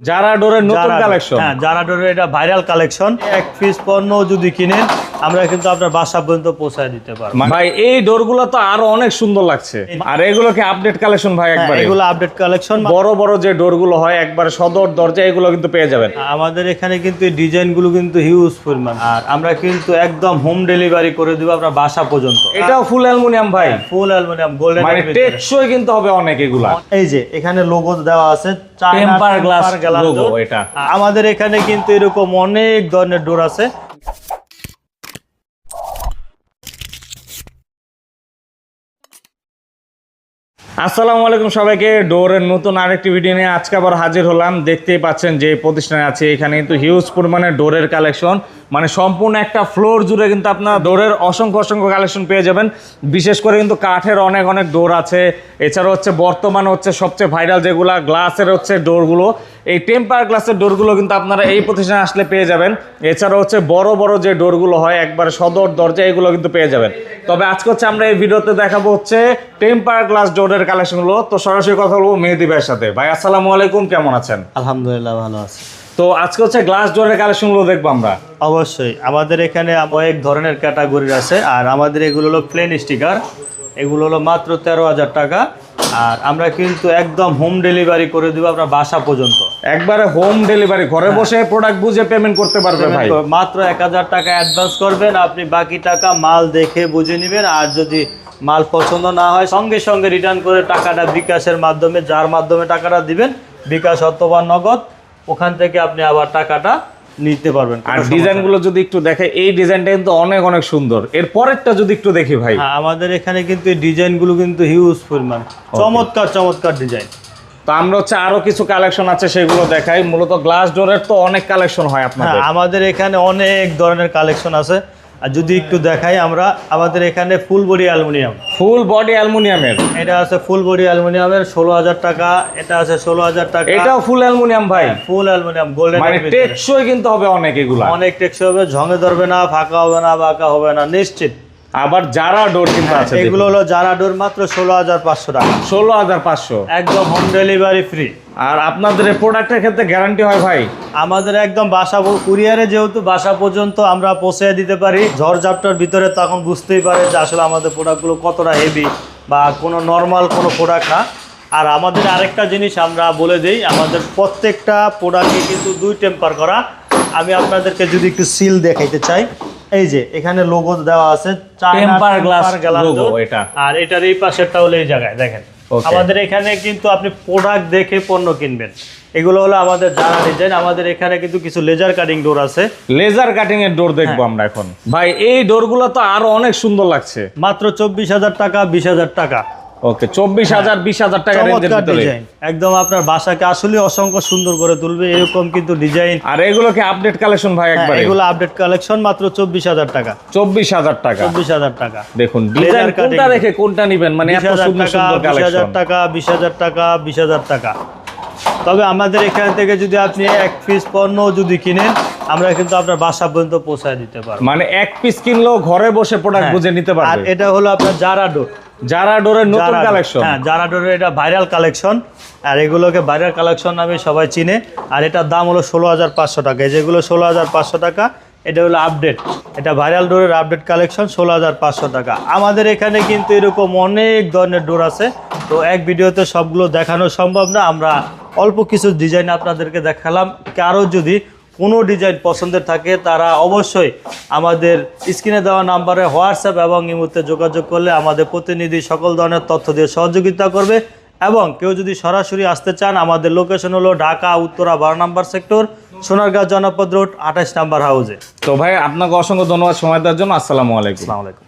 যারা ডোরের নতুন কালেকশন হ্যাঁ যারা ডোরের এটা ভাইরাল কালেকশন এক পিস পণ্য যদি কিনেন আমরা কিন্তু আপনার বাসা পর্যন্ত পৌঁছায় দিতে পারব। ভাই এই ডোরগুলো তো আরও অনেক সুন্দর লাগছে। আর এগুলো কি আপডেট কালেকশন ভাই হ্যাঁ, একবারে? এগুলো আপডেট কালেকশন বড় বড় যে ডোরগুলো হয় একবারে সদর দরজা এগুলো কিন্তু পেয়ে যাবেন। আমাদের এখানে কিন্তু ডিজাইনগুলো কিন্তু হিউজ পরিমাণ। আর আমরা কিন্তু একদম হোম ডেলিভারি করে দিব আপনার বাসা পর্যন্ত। এটাও ফুল অ্যালুমিনিয়াম ভাই। ফুল অ্যালুমিনিয়াম গোল্ডেন মানে টেকসই কিন্তু হবে অনেক এগুলা। এই যে এখানে লোগো দেওয়া আছে আমাদের এখানে কিন্তু এরকম অনেক ধরনের ডোর আছে। আসসালামু আলাইকুম সবাইকে ডোরের নতুন আরেকটি ভিডিও নিয়ে আজকে আবার হাজির হলাম। দেখতেই পাচ্ছেন যে প্রতিষ্ঠানে আছে এখানে কিন্তু হিউজ পরিমাণে ডোরের কালেকশন মানে সম্পূর্ণ একটা ফ্লোর জুড়ে কিন্তু আপনার ডোরের অসংখ্য অসংখ্য কালেকশন পেয়ে যাবেন। বিশেষ করে কিন্তু কাঠের অনেক অনেক ডোর আছে। এছাড়া হচ্ছে বর্তমানে হচ্ছে সবচেয়ে ভাইরাল যেগুলা গ্লাসের হচ্ছে ডোরগুলো এই টেম্পার গ্লাসের ডোরগুলো কিন্তু আপনারা এই প্রতিষ্ঠানে আসলে পেয়ে যাবেন। এছাড়া হচ্ছে বড় বড় যে ডোরগুলো হয় একবারে সদর দরজা এগুলো কিন্তু পেয়ে যাবেন। তবে আজকে হচ্ছে আমরা এই ভিডিওতে দেখাবো হচ্ছে টেম্পার গ্লাস ডোরের কালেকশনগুলো। তো সরাসরি কথা বলব মেহেদি ভাইয়ের সাথে। ভাই আসসালামু আলাইকুম কেমন আছেন? আলহামদুলিল্লাহ ভালো আছে। তো আজকে হচ্ছে গ্লাস ডোরের কালেকশনগুলো দেখব আমরা। অবশ্যই আমাদের এখানে কয়েক ধরনের ক্যাটাগরির আছে। আর আমাদের এগুলো হলো প্লেন স্টিকার এগুলো হলো মাত্র তেরো হাজার টাকা। আর আমরা কিন্তু একদম হোম ডেলিভারি করে দিব আপনার বাসা পর্যন্ত। একবারে হোম ডেলিভারি ঘরে বসে প্রোডাক্ট বুঝে পেমেন্ট করতে পারবেন ভাই। মাত্র এক হাজার টাকা অ্যাডভান্স করবেন আপনি বাকি টাকা মাল দেখে বুঝে নেবেন আর যদি মাল পছন্দ না হয় সঙ্গে সঙ্গে রিটার্ন করে টাকাটা বিকাশের মাধ্যমে যার মাধ্যমে টাকাটা দিবেন বিকাশ অথবা নগদ ওখান থেকে আপনি আবার টাকাটা নিতে পারবেন। আর ডিজাইনগুলো যদি একটু দেখে এই ডিজাইনটা কিন্তু অনেক অনেক সুন্দর। এর পরেরটা যদি একটু দেখি ভাই। হ্যাঁ আমাদের এখানে কিন্তু এই ডিজাইনগুলো কিন্তু হিউজ পরিমাণ। চমৎকার চমৎকার ডিজাইন। তো আমরা হচ্ছে আরও কিছু কালেকশন আছে সেগুলো দেখাই। মূলত গ্লাস ডোরের তো অনেক কালেকশন হয় আপনার আপনাদের আমাদের এখানে অনেক ধরনের কালেকশন আছে। আর যদি একটু দেখাই আমরা আমাদের এখানে full body aluminium. Full body অ্যালুমিনিয়ামের? এটা আছে ফুল বডি অ্যালুমিনিয়ামের ষোলো হাজার টাকা এটা আছে ষোলো হাজার টাকা। এটাও ফুল অ্যালুমিনিয়াম ভাই। ফুল অ্যালুমিনিয়াম গোল্ডেন মানে টেকসই কিন্তু হবে অনেক এগুলো। অনেক টেকসই হবে ঝঙে ধরবে না ফাঁকা হবে না বাঁকা হবে না নিশ্চিত। আবার যারা ডোর কিন্তু আছে এগুলো হলো যারা ডোর মাত্র ষোলো হাজার পাঁচশো টাকা। ষোলো হাজার পাঁচশো। একদম হোম ডেলিভারি ফ্রি আর আপনাদের প্রোডাক্টের ক্ষেত্রে গ্যারান্টি হয় ভাই? আমাদের একদম বাসা কুরিয়ারে যেহেতু বাসা পর্যন্ত আমরা পৌঁছে দিতে পারি ঝড়ঝাপটার ভিতরে তখন বুঝতেই পারে যে আসলে আমাদের প্রোডাক্টগুলো কতটা হেভি বা কোনো নর্মাল কোনো প্রোডাক্ট না। আর আমাদের আরেকটা জিনিস আমরা বলে দিই আমাদের প্রত্যেকটা প্রোডাক্টে কিন্তু দুই টেম্পার করা। আমি আপনাদেরকে যদি একটু সিল দেখাইতে চাই এই যে এখানে লোগো দেওয়া আছে টেম্পার গ্লাস door। এটা। আর এটার এই পাশেরটা হলো এই জায়গায় দেখেন। আমাদের এখানে কিন্তু আপনি প্রোডাক্ট দেখে পণ্য কিনবেন। এগুলো হলো আমাদের জানা ডিজাইন আমাদের এখানে কিন্তু কিছু লেজার কাটিং ডোর আছে। লেজার কাটিং এর ডোর দেখব হ্যাঁ। আমরা এখন। ভাই এই ডোরগুলো তো আরও অনেক সুন্দর লাগছে। মাত্র চব্বিশ হাজার টাকা বিশ হাজার টাকা। ওকে চব্বিশ হাজার বিশ হাজার টাকা ডিজাইন একদম আপনার বাসাকে আসলে অসংখ্য সুন্দর করে তুলবে এরকম কিন্তু ডিজাইন আর এগুলো কি আপডেট কালেকশন ভাই একবার? এগুলো আপডেট কালেকশন মাত্র চব্বিশ হাজার টাকা। চব্বিশ হাজার টাকা। চব্বিশ হাজার টাকা। দেখুন ডিজাইন কোনটা রেখে কোনটা নিবেন? মানে এত হাজার সুন্দর টাকা সুন্দর বিশ হাজার টাকা বিশ হাজার টাকা বিশ হাজার টাকা। তবে আমাদের এখান থেকে যদি আপনি এক পিস পণ্য যদি কিনেন আমরা কিন্তু আপনার বাসা পর্যন্ত পৌঁছায় দিতে পারব। মানে এক পিস কিনলেও ঘরে বসে প্রোডাক্ট হ্যাঁ। বুঝে নিতে আর এটা হলো আপনার জারা ডোর যারা ডোরের নতুন কালেকশন হ্যাঁ ডোরের এটা ভাইরাল কালেকশন আর এগুলোকে ভাইরাল কালেকশন নামে সবাই চিনে। আর এটার দাম হলো ষোলো হাজার পাঁচশো টাকা। যেগুলো ষোলো হাজার পাঁচশো টাকা এটা হলো আপডেট এটা ভাইরাল ডোরের আপডেট কালেকশন ষোলো হাজার পাঁচশো টাকা। আমাদের এখানে কিন্তু এরকম অনেক ধরনের ডোর আছে। তো এক ভিডিওতে সবগুলো দেখানো সম্ভব না। আমরা অল্প কিছু ডিজাইন আপনাদেরকে দেখালাম। কারও যদি কোনো ডিজাইন পছন্দের থাকে তারা অবশ্যই আমাদের স্ক্রিনে দেওয়া নাম্বারে হোয়াটসঅ্যাপ এবং ইমুতে যোগাযোগ করলে আমাদের প্রতিনিধি সকল ধরনের তথ্য দিয়ে সহযোগিতা করবে। এবং কেউ যদি সরাসরি আসতে চান আমাদের লোকেশন হলো ঢাকা উত্তরা বারো নাম্বার সেক্টর সোনারগাঁ জনপদ রোড আঠাইশ নাম্বার হাউজে। তো ভাই আপনাকে অসংখ্য ধন্যবাদ সময় দেওয়ার জন্য। আসসালামু আলাইকুম। আসসালামু আলাইকুম।